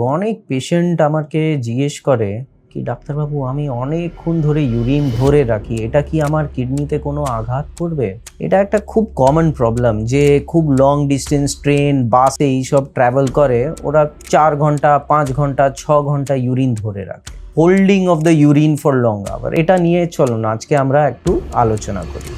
অনেক পেশেন্ট আমাকে জিজ্ঞেস করে, কি ডাক্তারবাবু, আমি অনেকক্ষণ ধরে ইউরিন ধরে রাখি, এটা কি আমার কিডনিতে কোনো আঘাত করবে? এটা একটা খুব কমন প্রবলেম যে খুব লং ডিস্টেন্স ট্রেন বাসে এইসব ট্রাভেল করে, ওরা চার ঘণ্টা, পাঁচ ঘণ্টা, ছ ঘণ্টা ইউরিন ধরে রাখে। Holding of the urine for long hour এটা নিয়ে চলো না, আজকে আমরা একটু আলোচনা করি।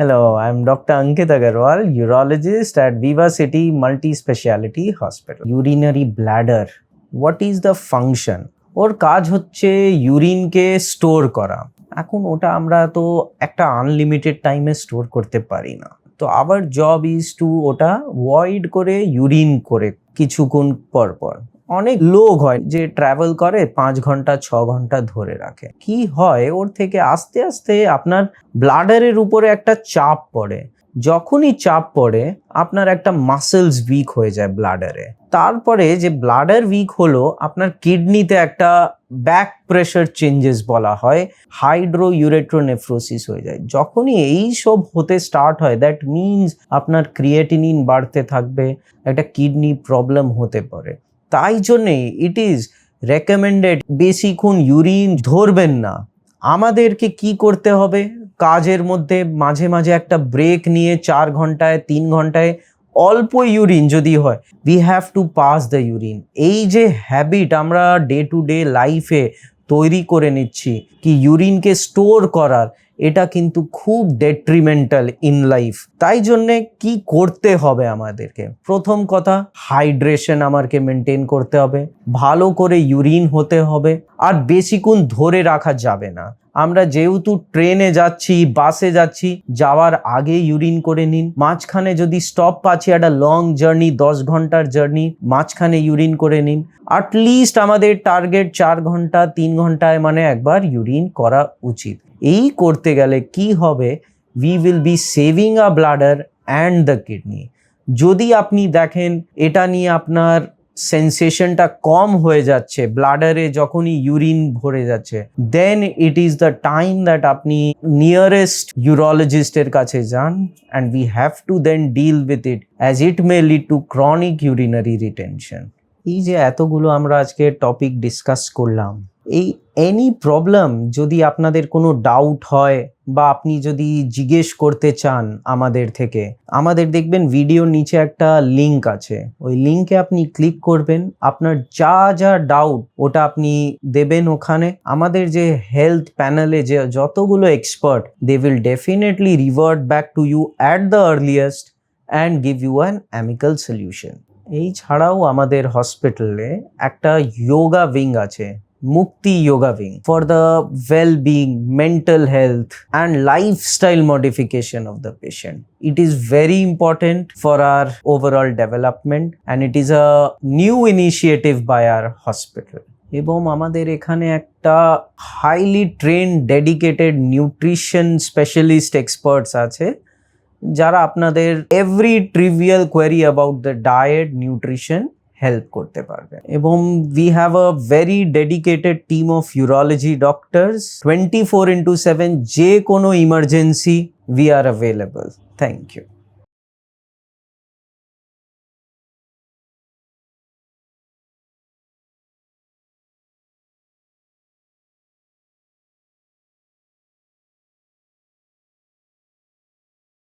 Hello, I'm Dr. Ankit Agarwal, urologist at Viva City Multi Speciality Hospital. Urinary bladder. What is the function? ওর কাজ হচ্ছে ইউরিনকে স্টোর করা এখন ওটা আমরা তো একটা আনলিমিটেড টাইমে স্টোর করতে পারি না তো আবার জব ইজ টু ওটা ভয়েড করে ইউরিন করে কিছুক্ষণ পর পর অনেক লোক হয় যে ট্রাভেল করে পাঁচ ঘণ্টা, ছ ঘণ্টা ধরে রাখে। কি হয়, ওর থেকে আস্তে আস্তে আপনার ব্লাডারের উপরে একটা চাপ পড়ে। যখনই চাপ পড়ে, আপনার একটা মাসেলস উইক হয়ে যায় ব্লাডারে তারপরে যে ব্লাডার উইক হলো, আপনার কিডনিতে একটা ব্যাক প্রেশার চেঞ্জেস বলা হয় হাইড্রো ইউরেট্রোনেফ্রোসিস হয়ে যায়। যখনই এই সব হতে স্টার্ট হয় দ্যাট মিনস আপনার ক্রিয়েটিনিন বাড়তে থাকবে, একটা কিডনি প্রবলেম হতে পারে। তাই জন্যে ইট ইজ রেকমেন্ডেড বেশিক্ষণ ইউরিন ধরবেন না। আমাদেরকে কি করতে হবে? কাজের মধ্যে মাঝে মাঝে একটা ব্রেক নিয়ে চার ঘন্টায়, তিন ঘন্টায় অল্প ইউরিন যদি হয় we have to pass the urine এই যে হ্যাবিট আমরা ডে টু ডে লাইফে তৈরি করে নিচ্ছি, কি ইউরিনকে স্টোর করার এটা কিন্তু খুব ডেট্রিমেন্টাল ইন লাইফ তাই জন্যে কি করতে হবে আমাদেরকে? প্রথম কথা হাইড্রেশন আমাকে মেনটেন করতে হবে। ভালো করে ইউরিন হতে হবে। আর বেশিক্ষণ ধরে রাখা যাবে না। আমরা যেহেতু ট্রেনে যাচ্ছি বাসে যাচ্ছি, যাওয়ার আগে ইউরিন করে নিন। মাঝখানে যদি স্টপ পাচ্ছি একটা লং জার্নি দশ ঘণ্টার জার্নি মাঝখানে ইউরিন করে নিন। অ্যাটলিস্ট আমাদের টার্গেট চার ঘণ্টা, তিন ঘন্টায় মানে একবার ইউরিন করা উচিত। এই করতে গেলে কি হবে? We will be saving a bladder and the kidney যদি আপনি দেখেন, এটা নিয়ে আপনার সেন্সেশনটা কম হয়ে যাচ্ছে ব্লাডারে যখনই ইউরিন ভরে যাচ্ছে then it is the time that আপনি নিয়ারেস্ট ইউরোলজিস্টের কাছে যান and we have to then deal with it as it may lead to chronic urinary retention এই যে এতগুলো আমরা আজকে টপিক ডিসকাস করলাম, এই এনি প্রবলেম যদি আপনাদের কোনো ডাউট হয় বা আপনি যদি জিজ্ঞেস করতে চান আমাদের থেকে, আমাদের দেখবেন ভিডিওর নিচে একটা লিংক আছে। ওই লিংকে আপনি ক্লিক করবেন, আপনার যা যা ডাউট ওটা আপনি দেবেন ওখানে। আমাদের যে হেলথ প্যানেলে যে যতগুলো expert they will definitely revert back to you at the earliest and give you an amicable solution এই ছাড়াও আমাদের হসপিটালে একটা যোগা উইং আছে, Mukti yoga wing for the well being mental health and lifestyle modification of the patient it is very important for our overall development and it is a new initiative by our hospital এবং আমাদের এখানে একটা highly trained dedicated nutrition specialist experts আছে। যারা আপনাদের every trivial query about the diet nutrition help করতে পারবে। এবং we have a very dedicated team of urology doctors twenty four into seven যে কোনো emergency we are available thank you